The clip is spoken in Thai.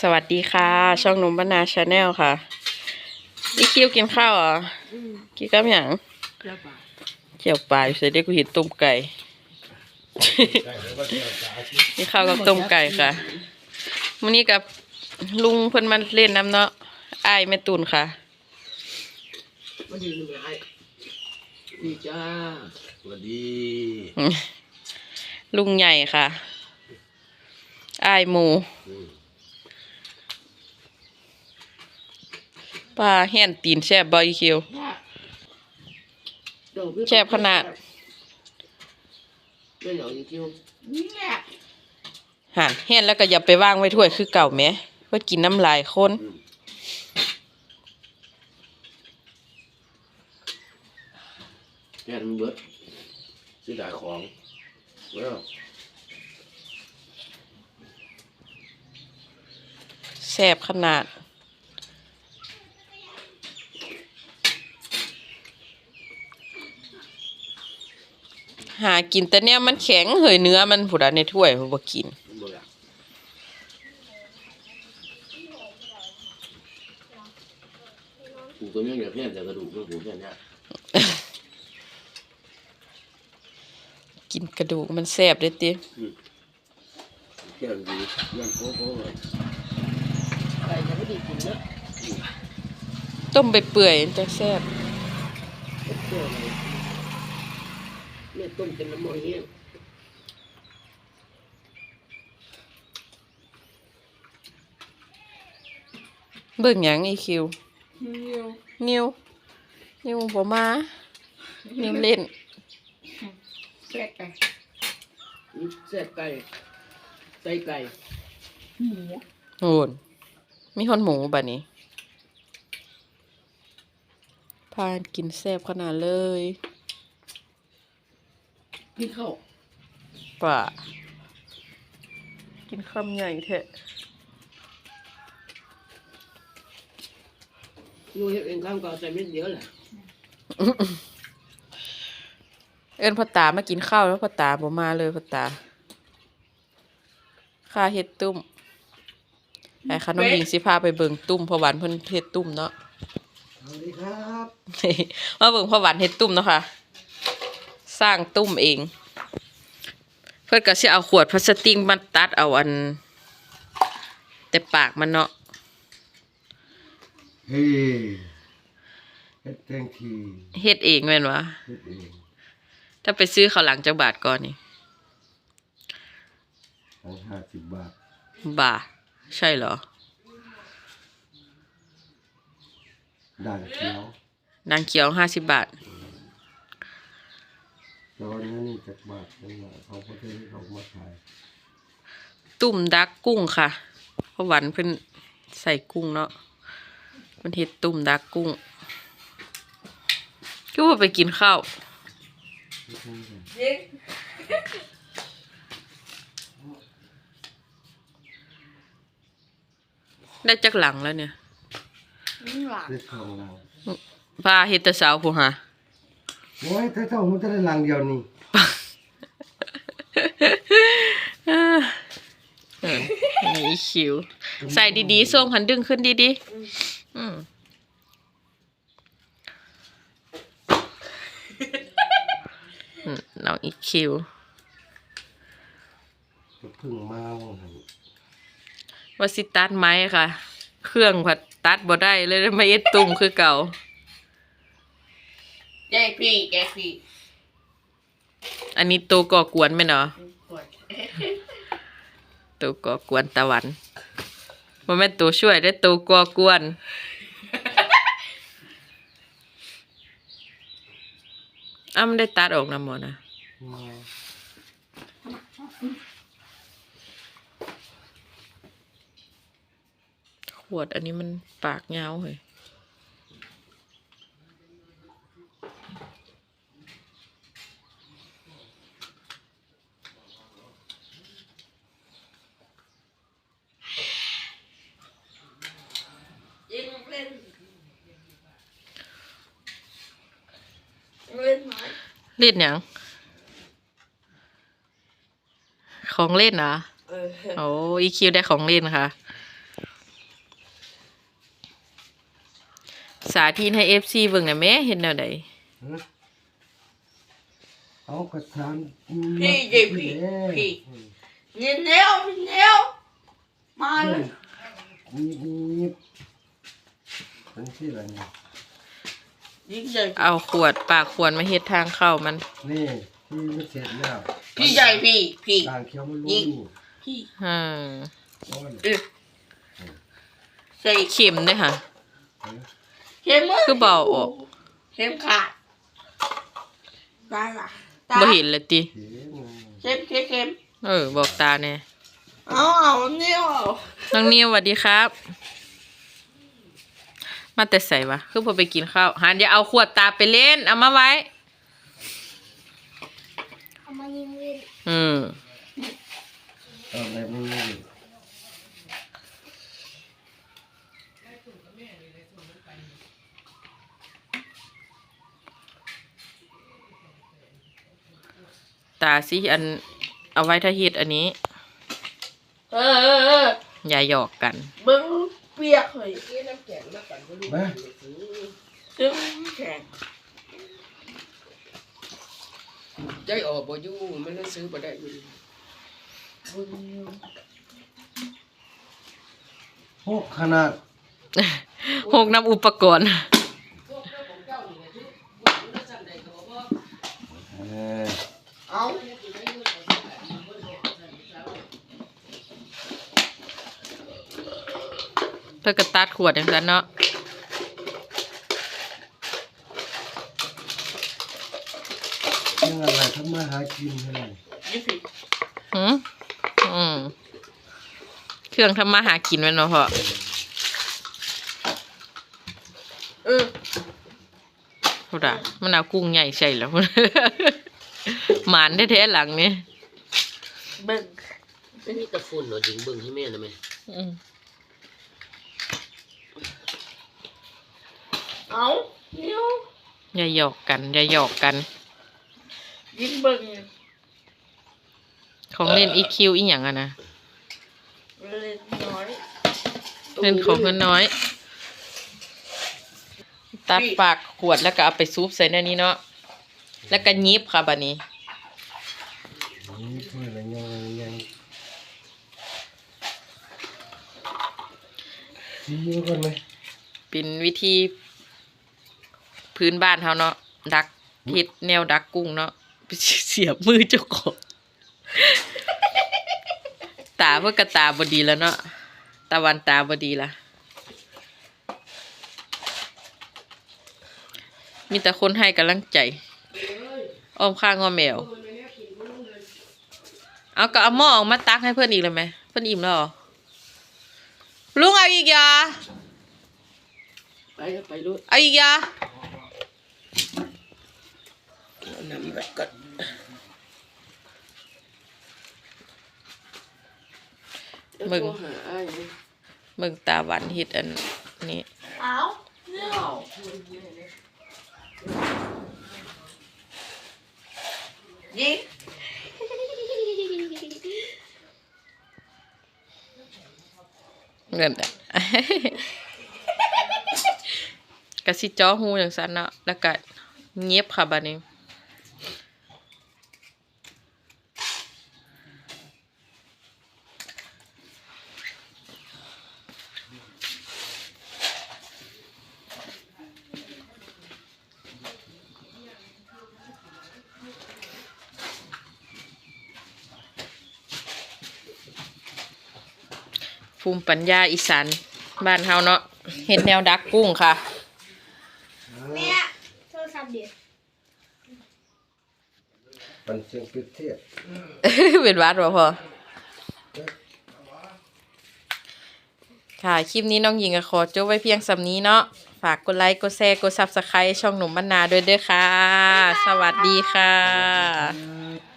สวัสดีค่ะ ช่องหนุ่มบรรณาชาแนลค่ะอีคิวกินข้าวเหรอกินกับหยังเจ้าป่าเจียวปลาอยู่เสร็จเด็กกูเห็นต้มไก่กินข้าวกับต้มไก่ค่ะมื้อนี้กับลุงเพิ่นมาเล่นน้ำเนาะอ้ายแม่ตุนค่ะมาดีหนึ่งไอ้ดีจ้าสวัสดีอืมลุงใหญ่ค่ะอ้ายหมู ปลาแห่นตีนแซ่บบ่อีคิว แซ่บขนาดไม่หรอกจริงๆเนี่ยหันแห่นแล้วก็อย่าไปว่างไว้ถ้วยคือเก่าแหมเพื่อกินน้ำลายคนแกนเบิดซื้อดายของแล้วแซ่บขนาด หากินแต่เนี่ยมันแข็งเหยเนื้อมันผุดในถ้วยผมบ่กินมันบ่อยากกูตัวนี้เนี่ยเพี้ยนแต่กระดูกมันกูเพี้ยนเนี่ยกินกระดูกมันแซ่บเลยติเพี้ยนดีเพี้ยนโค้โค้เลยไก่จะไม่ดีกินเนอะต้มไปเปื่อยมันจะแซ่บ เชื่อเลยเนี่ย ต้มเป็นน้ำมันเงี้ยเบิ่งหยังอีคิว นิ้วนิว นิวบ่มา นิวเล่น แซ่บไก่แซ่บไก่ใส่ไก่หมูโน่นมีคนหมูบัดนี้ พานกินแซ่บขนาดเลย พี่เข้าป่ากินคำใหญ่แท้นูเห็ดเองข้ามก็ใส่เม็ดเดียวแหละเอิ้นพ่อตามากินข้าวแล้วพ่อตาบ่มาเลยพ่อตาข้าเฮ็ดตุ้มไอ้ขนมยิงสิพาไปเบิ่งตุ้มพ่อหวานเพิ่นเฮ็ดตุ้มเนาะสวัสดีครับ มาเบิ่งพ่อหวานเฮ็ดตุ้มเนาะค่ะ สร้างตุ้มเอง เพิ่นก็สิเอาขวดพลาสติกมาตัดเอาอัน แต่ปากมันเนาะเฮ้เฮ็ดแตงทีเฮ็ดเองแม่นวะเฮ็ดเองถ้าไปซื้อเขาวหลังจากบาทก่อนนี่ทั้งห้าสิบบาทบ่าใช่เหรอด่างเขียว นางเขียวห้าสิบบาท ตอน นี้นี่จากบาทนั่นแหละเขาก็ได้เขามาขายตุ่มดักกุ้งค่ะเพราะหวันเพิ่นใส่กุ้งเนาะเพิ่นเฮ็ดตุ่มดักกุ้งก็ว่าไปกินข้าวเด็กได้จักหลังแล้วเนี่ยได้ทองเราพาเฮ็ดแต่สาวผู้หาโอ้ยถ้าเท่ามันจะได้ลังเดียวนี่เออ นี่คิว ใส่ดีๆส่งหันดึงขึ้นดีๆอืมน้องอีคิวพึ่งมาว่าหั่นว่าสิตัดไม้ค่ะ เครื่องผัดตัดบ่ได้เลยมาเอ็ดตุ่มคือเก่าแจกพี่แจกพี่ อันนี้ตัวก่อกวนไหมเนาะตัวก่อกวนตะวันบ่แม่ตัวช่วยได้ตัวก่อกวนอ้ำได้ตัดออกนำหมดนะขวดอันนี้มันปากยาเลย เล่นอย่างของเล่นนะโอ้อีคิวได้ของเล่นค่ะ สาธิตให้เอฟซีเบิ่งหน่อยแม่เห็นแนวไหนเอากระถางพี่เจพี่พี่เนี่ยเนี้ยเนี่ยมาเลยนี่นี่เป็นที่อะไรเนี่ย ยิ่งใหญ่ เอาขวดปากขวดมาเฮ็ดทางเข้ามัน นี่ที่ไม่เสร็จแล้วพี่ใหญ่พี่พี่ต่างเคี้ยวมันรู้ยิงนี่พี่อืมโอ้ยเออใส่เข็มเด้อค่ะ เข็มมืคือเบาออก เข็มขาดตายละตาบ่เห็นเลยติเห็นเข็มเข็มเข็มเออ บอกตาแน่เอาเอาเนียวเอา น้องนิวสวัสดีครับ มาแต่ใส่วะคือพอไปกินข้าวหันอย่าเอาขวดตาไปเล่น เอามาไว้ เอามายิงเล่นอืมเอาอะไรไม่รู้ตาสิอันเอาไว้ถ้าเฮ็ดอันนี้ เออเออเอออย่าหยอกกัน เบิ้ง เปียกเลยมาซึ่งแข็งใจออกบ่อยู่มันเลยซื้อบ่ได้อยู่โอ้ขนาดหกน้ำอุปกรณ์ เออ เอา เพื่อกระตัดขวดอย่างนั้นเนาะเรื่องอะไรทำมาหากินให้ยี่สิบหืมอืมเครื่องทำมาหากินแมันเนาะพ่อเออพูดอะมันเอากุ้งใหญ่ใส่แล้วหมานแท้ๆหลังนี่เบิ้งอันนี้ตะฝุ่นเนาะจึงเบิ่งให้แม่นะแม่อืม เอาเนียวอย่าหยอกกัน อย่าหยอกกัน ยิงเบิ้งของเล่น EQ อีหยังอะนะเล่นน้อยเล่นของเงินน้อย ตัดปากขวดแล้วก็เอาไปซุปใส่ในนี้เนาะแล้วก็ยิบค่ะบัดนี้นี่เพื่อนอะไรยังยังซีอิ๊วก่อนไหมเป็นวิธี พื้นบ้านเขาเนาะดักเฮ็ดแนวดักกุ้งเนาะเสียบมือเจ้าของตาเพื่อกระตาบดีแล้วเนาะตะวันตาบดีละมีแต่คนให้กำลังใจอ้อมข้างอ้อมแมว เอาก็เอาหม้อออกมาตักให้เพื่อนอีกเลยไหมเพื่อนอิ่มแล้วเหรอลุงเอาอีกอยาไปไปรู้เอาอีกอยาเอา น้ำไปก่อนมึงโทรหาอ้ายนี่เบิ่งตาหวันเฮ็ดอันนี้เอาเนียวยิงเงินอะกะสิจ้อหูอย่างซั้นเนาะแล้วก็เงียบค่ะบัดนี้ ภูมิปัญญาอีสานบ้านเฮาเนาะเฮ็ดแนวดักกุ้งค่ะ แม่โทรศัพท์เดี๋ยวปันเสียงปิดเทศเป็นวัดบ่พอค่ะ คลิปนี้น้องหญิงก็ขอจบไว้เพียงสำนี้เนาะฝากกดไลค์ กดแชร์ กด Subscribe ช่องหนุ่มบรรณาด้วยเด้อค่ะ สวัสดีค่ะครับ